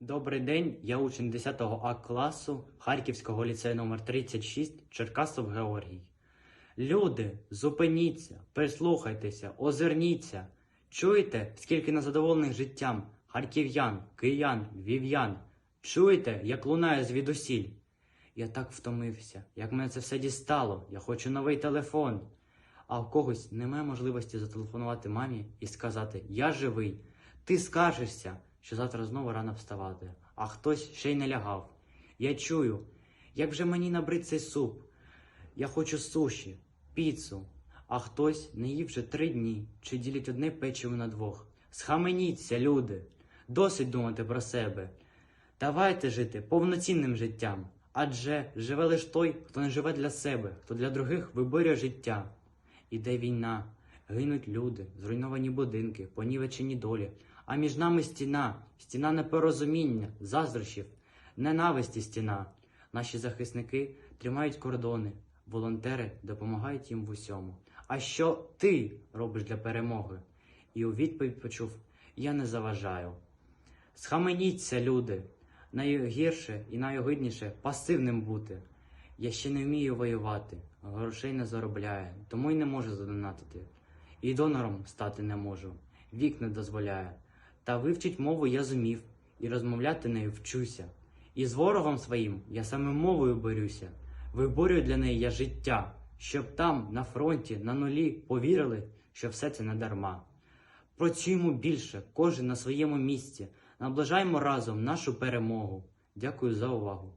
Добрий день, я учень 10 А класу Харківського ліцею номер 36 Черкасов Георгій. Люди, зупиніться, прислухайтеся, озирніться. Чуєте, скільки незадоволених життям харків'ян, киян, вів'ян? Чуєте, як лунає звідусіль? Я так втомився, як мене це все дістало. Я хочу новий телефон. А в когось немає можливості зателефонувати мамі і сказати Я живий. Ти скаржишся, що завтра знову рано вставати, а хтось ще й не лягав. Я чую, як вже мені набрид цей суп. Я хочу суші, піцу, а хтось не їв вже три дні чи ділить одне печиво на двох. Схаменіться, люди, досить думати про себе. Давайте жити повноцінним життям, адже живе лиш той, хто не живе для себе, хто для других виборює життя. Іде війна, гинуть люди, зруйновані будинки, понівечені долі. А між нами стіна, стіна непорозуміння, заздрощів, ненависті стіна. Наші захисники тримають кордони, волонтери допомагають їм в усьому. А що ти робиш для перемоги? І у відповідь почув: Я не заважаю. Схаменіться, люди. Найгірше і найогидніше пасивним бути. Я ще не вмію воювати, грошей не заробляю, тому й не можу задонатити. І донором стати не можу, вік не дозволяє. Та вивчить мову я зумів, і розмовляти нею вчуся. І з ворогом своїм я саме мовою борюся. Виборюю для неї я життя, щоб там, на фронті, на нулі повірили, що все це не дарма. Працюємо більше, кожен на своєму місці. Наближаємо разом нашу перемогу. Дякую за увагу.